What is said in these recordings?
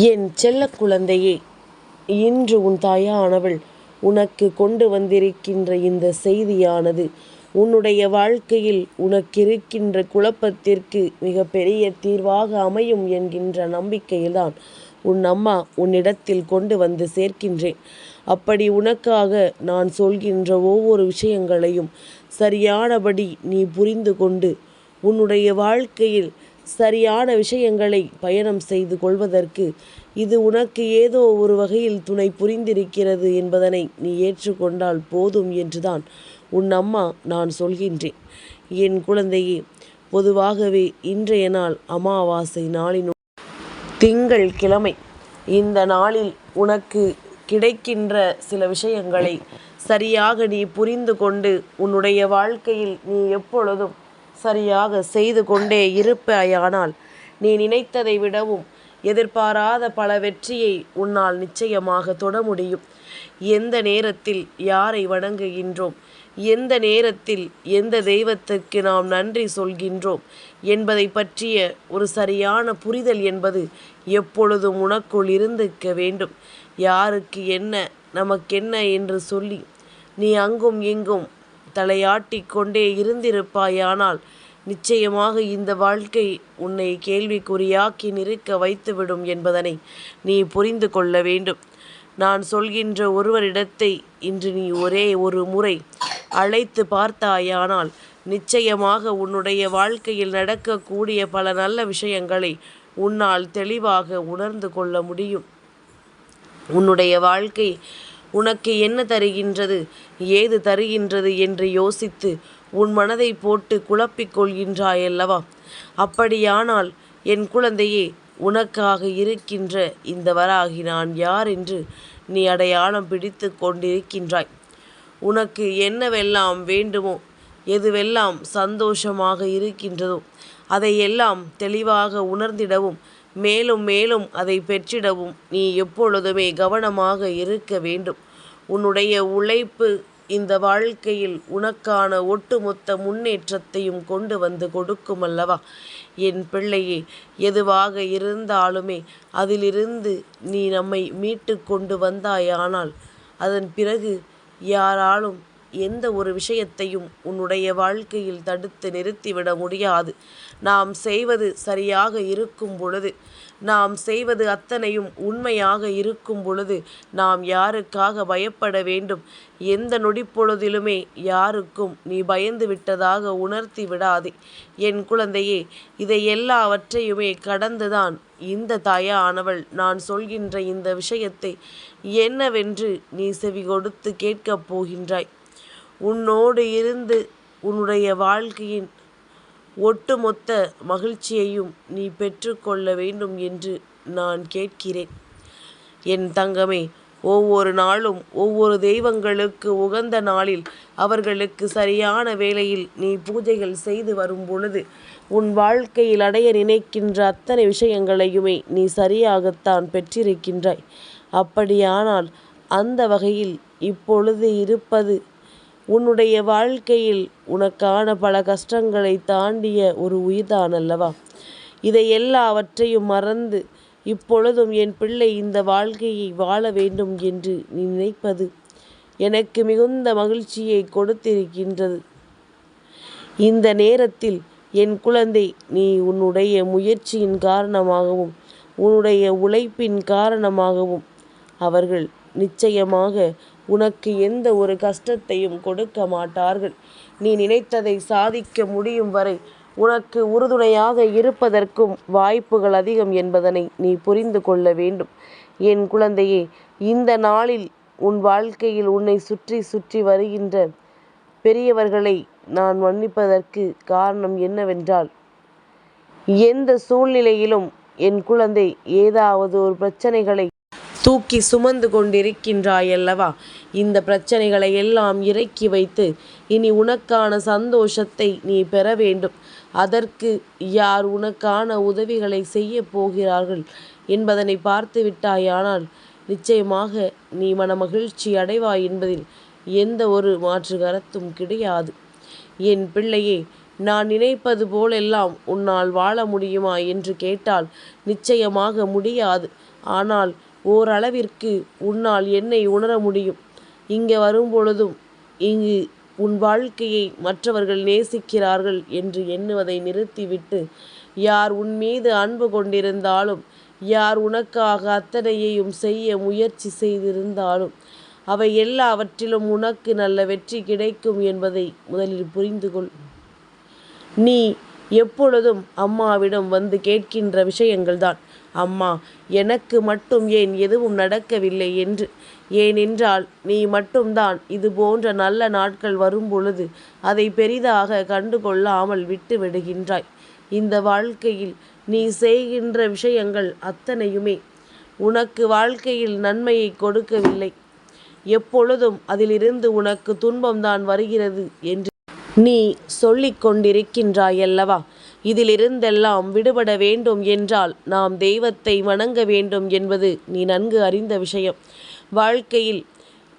என் செல்ல குழந்தையே இன்று உன் தாயானவள் உனக்கு கொண்டு வந்திருக்கின்ற இந்த செய்தியானது உன்னுடைய வாழ்க்கையில் உனக்கிருக்கின்ற குழப்பத்திற்கு மிகப்பெரிய தீர்வாக அமையும் என்கின்ற நம்பிக்கையில்தான் உன் அம்மா உன்னிடத்தில் கொண்டு வந்து சேர்க்கின்றேன். அப்படி உனக்காக நான் சொல்கின்ற ஒவ்வொரு விஷயங்களையும் சரியானபடி நீ புரிந்து கொண்டு உன்னுடைய வாழ்க்கையில் சரியான விஷயங்களை பயணம் செய்து கொள்வதற்கு இது உனக்கு ஏதோ ஒரு வகையில் துணை புரிந்திருக்கிறது என்பதனை நீ ஏற்றுக்கொண்டால் போதும் என்றுதான் உன் அம்மா நான் சொல்கின்றேன். என் குழந்தையே பொதுவாகவே இன்றைய நாள் அமாவாசை நாளினுள் திங்கள் கிழமை. இந்த நாளில் உனக்கு கிடைக்கின்ற சில விஷயங்களை சரியாக நீ புரிந்து கொண்டு உன்னுடைய வாழ்க்கையில் நீ எப்பொழுதும் சரியாக செய்து கொண்டே இருப்பாயானால் நீ நினைத்ததை விடவும் எதிர்பாராத பல வெற்றியை உன்னால் நிச்சயமாக தொட முடியும். எந்த நேரத்தில் யாரை வணங்குகின்றோம்? எந்த நேரத்தில் எந்த தெய்வத்திற்கு நாம் நன்றி சொல்கின்றோம்? என்பதை பற்றிய ஒரு சரியான புரிதல் என்பது எப்பொழுதும் உனக்குள் இருந்திருக்க வேண்டும். யாருக்கு என்ன நமக்கென்ன என்று சொல்லி நீ அங்கும் இங்கும் தலையாட்டி கொண்டே இருந்திருப்பாயானால் நிச்சயமாக இந்த வாழ்க்கை உன்னை கேள்விக்குறியாக்கி நிற்க வைத்துவிடும் என்பதனை நீ புரிந்து கொள்ள வேண்டும். நான் சொல்கின்ற ஒருவரிடத்தை இன்று நீ ஒரே ஒரு முறை அழைத்து பார்த்தாயானால் நிச்சயமாக உன்னுடைய வாழ்க்கையில் நடக்கக்கூடிய பல நல்ல விஷயங்களை உன்னால் தெளிவாக உணர்ந்து கொள்ள முடியும். உன்னுடைய வாழ்க்கை உனக்கு என்ன தருகின்றது ஏது தருகின்றது என்று யோசித்து உன் மனதை போட்டு குழப்பிக் கொள்கின்றாயல்லவா அப்படியானால் என் குழந்தையே உனக்காக இருக்கின்ற இந்த வராகி நான் யார் என்று நீ அடையாளம் பிடித்து கொண்டிருக்கின்றாய். உனக்கு என்னவெல்லாம் வேண்டுமோ எதுவெல்லாம் சந்தோஷமாக இருக்கின்றதோ அதையெல்லாம் தெளிவாக உணர்ந்திடவும் மேலும் மேலும் அதை பெற்றிடவும் நீ எப்பொழுதுமே கவனமாக இருக்க வேண்டும். உன்னுடைய உழைப்பு இந்த வாழ்க்கையில் உனக்கான ஒட்டுமொத்த முன்னேற்றத்தையும் கொண்டு வந்து கொடுக்கும் அல்லவா என் பிள்ளையே எதுவாக இருந்தாலுமே அதிலிருந்து நீ நம்மை மீட்டு கொண்டு வந்தாயானால் அதன் பிறகு யாராலும் எந்த ஒரு விஷயத்தையும் உன்னுடைய வாழ்க்கையில் தடுத்து நிறுத்திவிட முடியாது. நாம் செய்வது சரியாக இருக்கும் பொழுது நாம் செய்வது அத்தனையும் உண்மையாக இருக்கும் பொழுது நாம் யாருக்காக பயப்பட வேண்டும்? எந்த நொடிப்பொழுதிலுமே யாருக்கும் நீ பயந்து விட்டதாக உணர்த்தி விடாதே. என் குழந்தையே இதை எல்லாவற்றையுமே கடந்துதான் இந்த தாயானவள் நான் சொல்கின்ற இந்த விஷயத்தை என்னவென்று நீ செவி கொடுத்து கேட்கப் போகின்றாய். உன்னோடு இருந்து உன்னுடைய வாழ்க்கையின் ஒட்டுமொத்த மகிழ்ச்சியையும் நீ பெற்றுக்கொள்ள வேண்டும் என்று நான் கேட்கிறேன். என் தங்கமே ஒவ்வொரு நாளும் ஒவ்வொரு தெய்வங்களுக்கு உகந்த நாளில் அவர்களுக்கு சரியான வேளையில் நீ பூஜைகள் செய்து வரும் பொழுது உன் வாழ்க்கையில் அடைய நினைக்கின்ற அத்தனை விஷயங்களையுமே நீ சரியாகத்தான் பெற்றிருக்கின்றாய். அப்படியானால் அந்த வகையில் இப்பொழுது இருப்பது உன்னுடைய வாழ்க்கையில் உனக்கான பல கஷ்டங்களை தாண்டிய ஒரு உயிர்தான் அல்லவா? இதை எல்லாவற்றையும் மறந்து இப்பொழுதும் என் பிள்ளை இந்த வாழ்க்கையை வாழ வேண்டும் என்று நீ நினைப்பது எனக்கு மிகுந்த மகிழ்ச்சியை கொடுத்திருக்கின்றது. இந்த நேரத்தில் என் குழந்தை நீ உன்னுடைய முயற்சியின் காரணமாகவும் உன்னுடைய உழைப்பின் காரணமாகவும் அவர்கள் நிச்சயமாக உனக்கு எந்த ஒரு கஷ்டத்தையும் கொடுக்க மாட்டார்கள். நீ நினைத்ததை சாதிக்க முடியும் வரை உனக்கு உறுதுணையாக இருப்பதற்கும் வாய்ப்புகள் அதிகம் என்பதனை நீ புரிந்து கொள்ள வேண்டும். என் குழந்தையே இந்த நாளில் உன் வாழ்க்கையில் உன்னை சுற்றி சுற்றி வருகின்ற பெரியவர்களை நான் மன்னிப்பதற்கு காரணம் என்னவென்றால் எந்த சூழ்நிலையிலும் என் குழந்தை ஏதாவது ஒரு பிரச்சனைகளை தூக்கி சுமந்து கொண்டிருக்கின்றாயல்லவா? இந்த பிரச்சனைகளை எல்லாம் இறக்கி வைத்து இனி உனக்கான சந்தோஷத்தை நீ பெற வேண்டும். அதற்கு யார் உனக்கான உதவிகளை செய்ய போகிறார்கள் என்பதனை பார்த்து விட்டாயானால் நிச்சயமாக நீ மன மகிழ்ச்சி அடைவாய் என்பதில் எந்த ஒரு மாற்று கருத்தும் கிடையாது. என் பிள்ளையே நான் நினைப்பது போலெல்லாம் உன்னால் வாழ முடியுமா என்று கேட்டால் நிச்சயமாக முடியாது. ஆனால் ஓரளவிற்கு உன்னால் என்னை உணர முடியும். இங்கே வரும்பொழுதும் இங்கு உன் வாழ்க்கையை மற்றவர்கள் நேசிக்கிறார்கள் என்று எண்ணுவதை நிறுத்திவிட்டு யார் உன் மீது அன்பு கொண்டிருந்தாலும் யார் உனக்காக அத்தனையையும் செய்ய முயற்சி செய்திருந்தாலும் அவை எல்லாவற்றிலும் உனக்கு நல்ல வெற்றி கிடைக்கும் என்பதை முதலில் புரிந்து கொள். நீ எப்பொழுதும் அம்மாவிடம் வந்து கேட்கின்ற விஷயங்கள்தான் அம்மா எனக்கு மட்டும் ஏன் எதுவும் நடக்கவில்லை என்று. ஏனென்றால் நீ மட்டும்தான் இது போன்ற நல்ல நாட்கள் வரும்பொழுது அதை பெரிதாக கண்டுகொள்ளாமல் விட்டு விடுகின்றாய். இந்த வாழ்க்கையில் நீ செய்கின்ற விஷயங்கள் அத்தனையுமே உனக்கு வாழ்க்கையில் நன்மையை கொடுக்கவில்லை. எப்பொழுதும் அதிலிருந்து உனக்கு துன்பம்தான் வருகிறது என்று நீ சொல்லிக் கொண்டிருக்கின்றாயல்லவா? இதிலிருந்தெல்லாம் விடுபட வேண்டும் என்றால் நாம் தெய்வத்தை வணங்க வேண்டும் என்பது நீ நன்கு அறிந்த விஷயம். வாழ்க்கையில்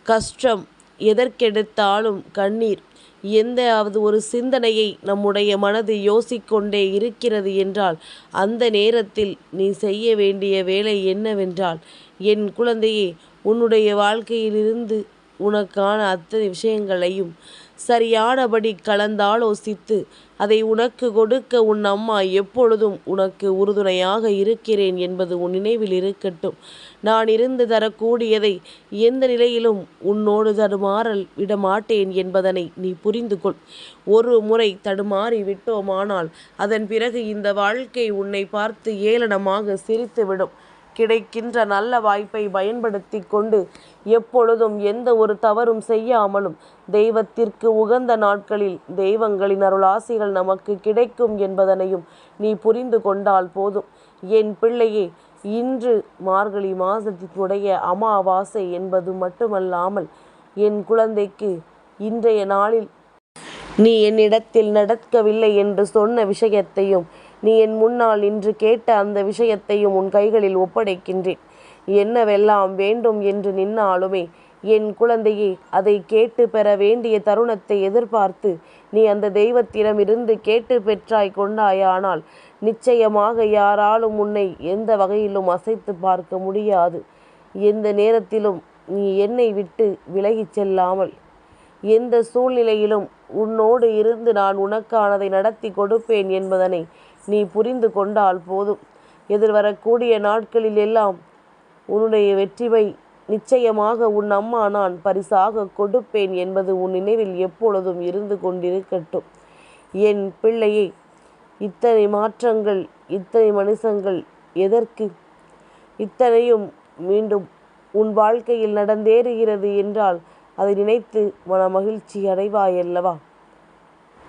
கஷ்டம் எதற்கெடுத்தாலும் கண்ணீர் எந்தாவது ஒரு சிந்தனையை நம்முடைய மனது யோசிக்கொண்டே இருக்கிறது என்றால் அந்த நேரத்தில் நீ செய்ய வேண்டிய வேலை என்னவென்றால் என் குழந்தையே உன்னுடைய வாழ்க்கையிலிருந்து உனக்கான அத்தனை விஷயங்களையும் சரியானபடி கலந்தாலோசித்து அதை உனக்கு கொடுக்க உன் அம்மா எப்பொழுதும் உனக்கு உறுதுணையாக இருக்கிறேன் என்பது உன் நினைவில் இருக்கட்டும். நான் இருந்து தரக்கூடியதை எந்த நிலையிலும் உன்னோடு தடுமாறல் விடமாட்டேன் என்பதனை நீ புரிந்து கொள். ஒரு முறை தடுமாறி விட்டோமானால் அதன் பிறகு இந்த வாழ்க்கை உன்னை பார்த்து ஏளனமாக சிரித்துவிடும். கிடைக்கின்ற நல்ல வாய்ப்பை பயன்படுத்தி கொண்டு எப்பொழுதும் எந்த ஒரு தவறும் செய்யாமலும் தெய்வத்திற்கு உகந்த நாட்களில் தெய்வங்களின் அருளாசிகள் நமக்கு கிடைக்கும் என்பதனையும் நீ புரிந்து கொண்டால் போதும். என் பிள்ளையே இன்று மார்கழி மாதத்தினுடைய அமாவாசை என்பது மட்டுமல்லாமல் என் குழந்தைக்கு இன்றைய நாளில் நீ என்னிடத்தில் நடக்கவில்லை என்று சொன்ன விஷயத்தையும் நீ என் முன்னால் நின்று கேட்ட அந்த விஷயத்தையும் உன் கைகளில் ஒப்படைக்கின்றேன். என்னவெல்லாம் வேண்டும் என்று நின்னாலுமே என் குழந்தையே அதை கேட்டு பெற வேண்டிய தருணத்தை எதிர்பார்த்து நீ அந்த தெய்வத்திடம் இருந்து கேட்டு பெற்றாய் கொண்டாயானால் நிச்சயமாக யாராலும் உன்னை எந்த வகையிலும் அசைத்து பார்க்க முடியாது. எந்த நேரத்திலும் நீ என்னை விட்டு விலகிச் செல்லாமல் எந்த சூழ்நிலையிலும் உன்னோடு இருந்து நான் உனக்கானதை நடத்தி கொடுப்பேன் என்பதனை நீ புரிந்து கொண்டால் போதும். எதிர்வரக்கூடிய நாட்களில் எல்லாம் உன்னுடைய வெற்றிமை நிச்சயமாக உன் அம்மா நான் பரிசாக கொடுப்பேன் என்பது உன் நினைவில் எப்பொழுதும் இருந்து கொண்டிருக்கட்டும். என் பிள்ளையை இத்தனை மாற்றங்கள் இத்தனை மனுஷங்கள் எதற்கு? இத்தனையும் மீண்டும் உன் வாழ்க்கையில் நடந்தேறுகிறது என்றால் அதை நினைத்து மன மகிழ்ச்சி அடைவாயல்லவா?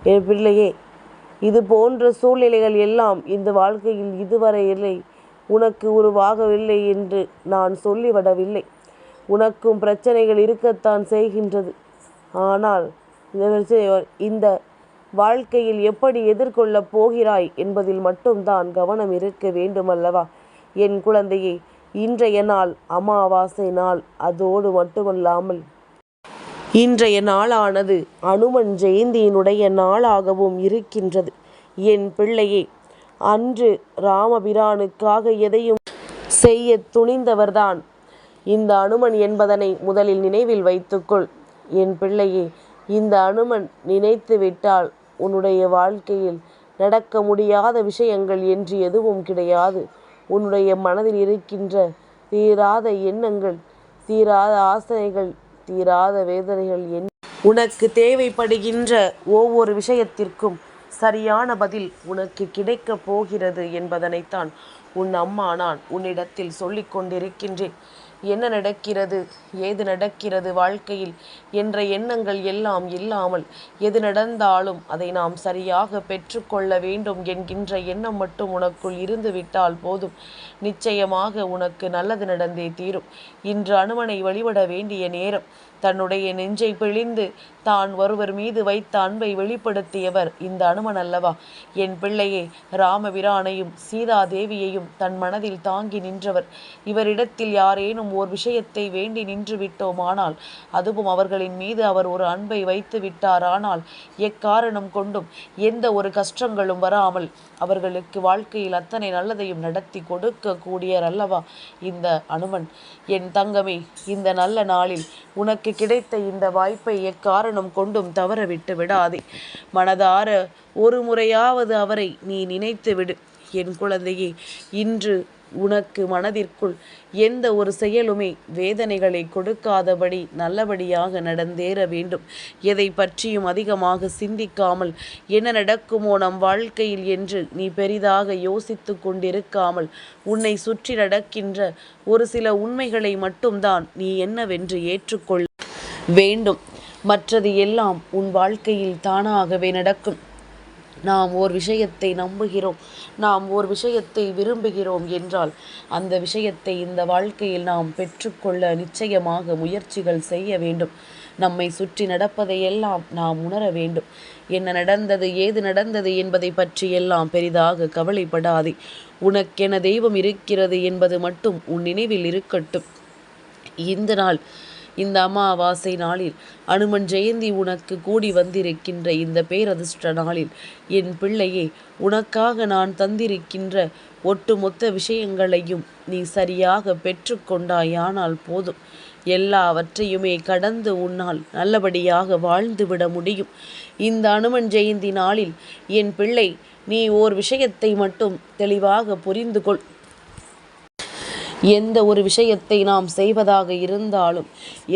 என் பிள்ளையே இது போன்ற சூழ்நிலைகள் எல்லாம் இந்த வாழ்க்கையில் இதுவரை இல்லை உனக்கு உருவாகவில்லை என்று நான் சொல்லிவிடவில்லை. உனக்கும் பிரச்சனைகள் இருக்கத்தான் செய்கின்றது. ஆனால் இந்த வாழ்க்கையில் எப்படி எதிர்கொள்ளப் போகிறாய் என்பதில் மட்டும்தான் கவனம் இருக்க வேண்டுமல்லவா? என் குழந்தையே இன்றைய நாள் அமாவாசை நாள். அதோடு மட்டுமல்லாமல் இன்றைய நாளானது அனுமன் ஜெயந்தியினுடைய நாளாகவும் இருக்கின்றது. என் பிள்ளையே அன்று ராமபிரானுக்காக எதையும் செய்யத் துணிந்தவர்தான் இந்த அனுமன் என்பதனை முதலில் நினைவில் வைத்துக்கொள். என் பிள்ளையே இந்த அனுமன் நினைத்து விட்டால் உன்னுடைய வாழ்க்கையில் நடக்க முடியாத விஷயங்கள் என்று எதுவும் கிடையாது. உன்னுடைய மனதில் இருக்கின்ற தீராத எண்ணங்கள் தீராத ஆசைகள் தீராத வேதனைகள் என் உனக்கு தேவைப்படுகின்ற ஒவ்வொரு விஷயத்திற்கும் சரியான பதில் உனக்கு கிடைக்கப் போகிறது என்பதனைத்தான் உன் அம்மா நான் உன்னிடத்தில் சொல்லிக் கொண்டிருக்கின்றேன். என்ன நடக்கிறது ஏது நடக்கிறது வாழ்க்கையில் என்ற எண்ணங்கள் எல்லாம் இல்லாமல் எது நடந்தாலும் அதை நாம் சரியாக பெற்றுக்கொள்ள வேண்டும் என்கின்ற எண்ணம் மட்டும் உனக்குள் இருந்து விட்டால் போதும். நிச்சயமாக உனக்கு நல்லது நடந்தே தீரும். இன்று அனுமனை வழிபட வேண்டிய நேரம். தன்னுடைய நெஞ்சை பிழிந்து தான் ஒருவர் மீது வைத்த அன்பை வெளிப்படுத்தியவர் இந்த அனுமன் அல்லவா என் பிள்ளையே ராமபிரானையும் சீதாதேவியையும் தன் மனதில் தாங்கி நின்றவர் இவரிடத்தில் யாரேனும் ஓர் விஷயத்தை வேண்டி நின்று விட்டோமானால் அதுவும் அவர்களின் மீது அவர் ஒரு அன்பை வைத்து விட்டாரானால் எக்காரணம் கொண்டும் எந்த ஒரு கஷ்டங்களும் வராமல் அவர்களுக்கு வாழ்க்கையில் அத்தனை நல்லதையும் நடத்தி கொடுக்கக்கூடியர் அல்லவா? இந்த அனுமன் என் தங்கமே இந்த நல்ல நாளில் உனக்கு கிடைத்த இந்த வாய்ப்பை எக்காரணம் கொண்டும் தவற விட்டு விடாதே. மனதார ஒரு முறையாவது அவரை நீ நினைத்து விடு. என் குழந்தையே இன்று உனக்கு மனதிற்குள் எந்த ஒரு செயலுமே வேதனைகளை கொடுக்காதபடி நல்லபடியாக நடந்தேற வேண்டும். எதை பற்றியும் அதிகமாக சிந்திக்காமல் என்ன நடக்குமோ நம் வாழ்க்கையில் என்று நீ பெரிதாக யோசித்து கொண்டிருக்காமல் உன்னை சுற்றி நடக்கின்ற ஒரு சில உண்மைகளை மட்டும்தான் நீ என்னவென்று ஏற்றுக்கொள்ள வேண்டும். மற்றது எல்லாம் உன் வாழ்க்கையில் தானாகவே நடக்கும். நாம் ஓர் விஷயத்தை நம்புகிறோம் நாம் ஓர் விஷயத்தை விரும்புகிறோம் என்றால் அந்த விஷயத்தை இந்த வாழ்க்கையில் நாம் பெற்றுக்கொள்ள நிச்சயமாக முயற்சிகள் செய்ய வேண்டும். நம்மை சுற்றி நடப்பதையெல்லாம் நாம் உணர வேண்டும். என்ன நடந்தது ஏது நடந்தது என்பதை பற்றியெல்லாம் பெரிதாக கவலைப்படாதே. உனக்கென தெய்வம் இருக்கிறது என்பது மட்டும் உன் நினைவில் இருக்கட்டும். இந்த நாள் இந்த அமாவாசை நாளில் அனுமன் ஜெயந்தி உனக்கு கூடி வந்திருக்கின்ற இந்த பேரதிர்ஷ்ட நாளில் என் பிள்ளையே உனக்காக நான் தந்திருக்கின்ற ஒட்டுமொத்த விஷயங்களையும் நீ சரியாக பெற்றுக்கொண்டாயானால் போதும். எல்லாவற்றையுமே கடந்து உன்னால் நல்லபடியாக வாழ்ந்துவிட முடியும். இந்த அனுமன் ஜெயந்தி நாளில் என் பிள்ளை நீ ஓர் விஷயத்தை மட்டும் தெளிவாக புரிந்து கொள் எந்த ஒரு விஷயத்தை நாம் செய்வதாக இருந்தாலும்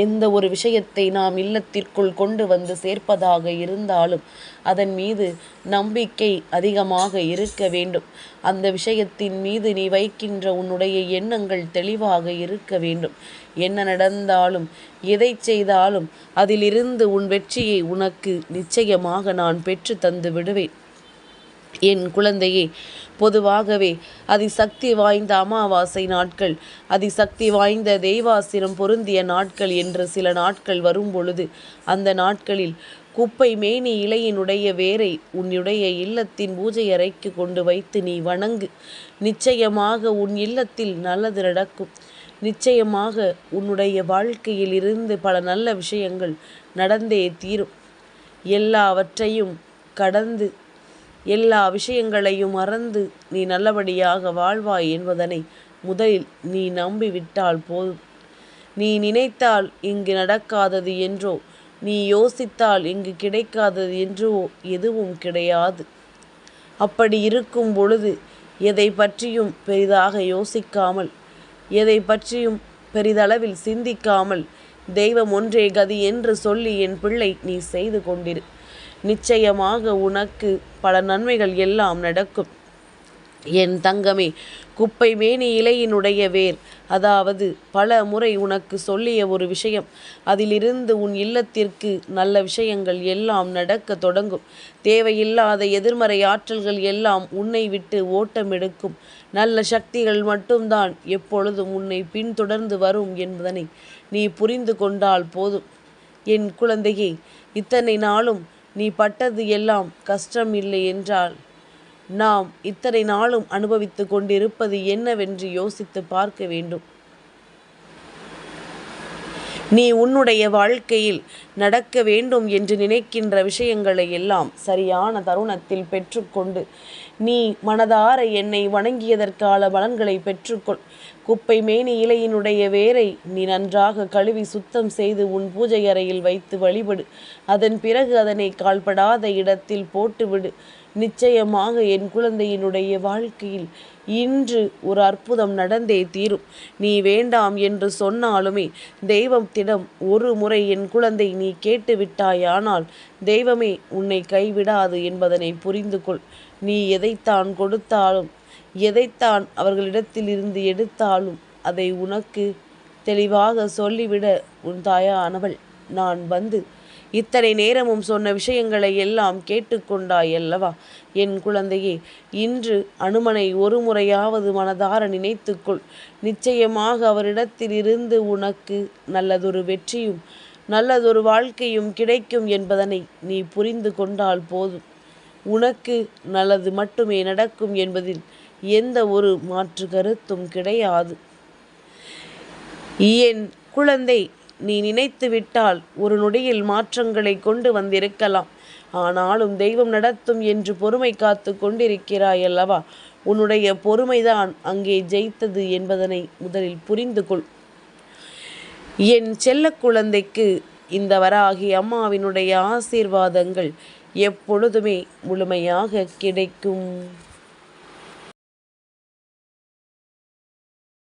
எந்த ஒரு விஷயத்தை நாம் இல்லத்திற்குள் கொண்டு வந்து சேர்ப்பதாக இருந்தாலும் அதன் மீது நம்பிக்கை அதிகமாக இருக்க வேண்டும். அந்த விஷயத்தின் மீது நீ வைக்கின்ற உன்னுடைய எண்ணங்கள் தெளிவாக இருக்க வேண்டும். என்ன நடந்தாலும் எதை செய்தாலும் அதிலிருந்து உன் வெற்றியை உனக்கு நிச்சயமாக நான் பெற்று தந்து விடுவேன். என் குழந்தையே பொதுவாகவே அதிசக்தி வாய்ந்த அமாவாசை நாட்கள் அதிசக்தி வாய்ந்த தெய்வாசிரம் பொருந்திய நாட்கள் என்ற சில நாட்கள் வரும் பொழுது அந்த நாட்களில் குப்பை மேனி இலையினுடைய வேரை உன்னுடைய இல்லத்தின் பூஜை அறைக்கு கொண்டு வைத்து நீ வணங்கு. நிச்சயமாக உன் இல்லத்தில் நல்லது நடக்கும். நிச்சயமாக உன்னுடைய வாழ்க்கையில் இருந்து பல நல்ல விஷயங்கள் நடந்தே தீரும். எல்லாவற்றையும் கடந்து எல்லா விஷயங்களையும் மறந்து நீ நல்லபடியாக வாழ்வாய் என்பதனை முதலில் நீ நம்பிவிட்டால் போதும். நீ நினைத்தால் இங்கு நடக்காதது என்றோ நீ யோசித்தால் இங்கு கிடைக்காதது என்றோ எதுவும் கிடையாது. அப்படி இருக்கும் பொழுது எதை பற்றியும் பெரிதாக யோசிக்காமல் எதை பற்றியும் பெரிதளவில் சிந்திக்காமல் தெய்வம் ஒன்றே கதி என்று சொல்லி என் பிள்ளை நீ செய்து கொண்டிரு. நிச்சயமாக உனக்கு பல நன்மைகள் எல்லாம் நடக்கும். என் தங்கமே குப்பை மேனி இலையினுடைய வேர். அதாவது பல முறை உனக்கு சொல்லிய ஒரு விஷயம். அதிலிருந்து உன் இல்லத்திற்கு நல்ல விஷயங்கள் எல்லாம் நடக்க தொடங்கும். தேவையில்லாத எதிர்மறை ஆற்றல்கள் எல்லாம் உன்னை விட்டு ஓட்டம் எடுக்கும். நல்ல சக்திகள் மட்டும்தான் எப்பொழுதும் உன்னை பின்தொடர்ந்து வரும் என்பதனை நீ புரிந்து கொண்டால் போதும். என் குழந்தையே இத்தனை நாளும் நீ பட்டது எல்லாம் கஷ்டம் இல்லை என்றால் நாம் இத்தனை நாளும் அனுபவித்து கொண்டிருப்பது என்னவென்று யோசித்து பார்க்க வேண்டும். நீ உன்னுடைய வாழ்க்கையில் நடக்க வேண்டும் என்று நினைக்கின்ற விஷயங்களை எல்லாம் சரியான தருணத்தில் பெற்றுக்கொண்டு நீ மனதார என்னை வணங்கியதற்கான பலன்களை பெற்றுக்கொள். குப்பை மேனி இலையினுடைய வேரை நீ நன்றாக கழுவி சுத்தம் செய்து உன் பூஜை அறையில் வைத்து வழிபடு. அதன் பிறகு அதனை கால்படாத இடத்தில் போட்டுவிடு. நிச்சயமாக என் குழந்தையினுடைய வாழ்க்கையில் இன்று ஒரு அற்புதம் நடந்தே தீரும். நீ வேண்டாம் என்று சொன்னாலுமே தெய்வத்திடம் ஒரு முறை என் குழந்தை நீ கேட்டு விட்டாயானால் தெய்வமே உன்னை கைவிடாது என்பதனை புரிந்து கொள் நீ எதைத்தான் கொடுத்தாலும் எதைத்தான் அவர்களிடத்தில் இருந்து எடுத்தாலும் அதை உனக்கு தெளிவாக சொல்லிவிட உன் தாயானவள். நான் வந்து இத்தனை நேரமும் சொன்ன விஷயங்களை எல்லாம் கேட்டுக்கொண்டாய் அல்லவா? என் குழந்தையே இன்று அனுமனை ஒரு முறையாவது மனதார நினைத்துக்கொள். நிச்சயமாக அவரிடத்தில் இருந்து உனக்கு நல்லதொரு வெற்றியும் நல்லதொரு வாழ்க்கையும் கிடைக்கும் என்பதனை நீ புரிந்து கொண்டால் போதும். உனக்கு நல்லது மட்டுமே நடக்கும் என்பதில் எந்த ஒரு மாற்று கருத்தும் கிடையாது. என் குழந்தை நீ நினைத்து விட்டால் ஒரு நொடியில் மாற்றங்களை கொண்டு வந்திருக்கலாம். ஆனாலும் தெய்வம் நடத்தும் என்று பொறுமை காத்து கொண்டிருக்கிறாய் அல்லவா உன்னுடைய பொறுமைதான் அங்கே ஜெயித்தது என்பதனை முதலில் புரிந்து கொள். என் செல்ல குழந்தைக்கு இந்த வராகி அம்மாவினுடைய ஆசீர்வாதங்கள் எப்பொழுதுமே முழுமையாக கிடைக்கும்.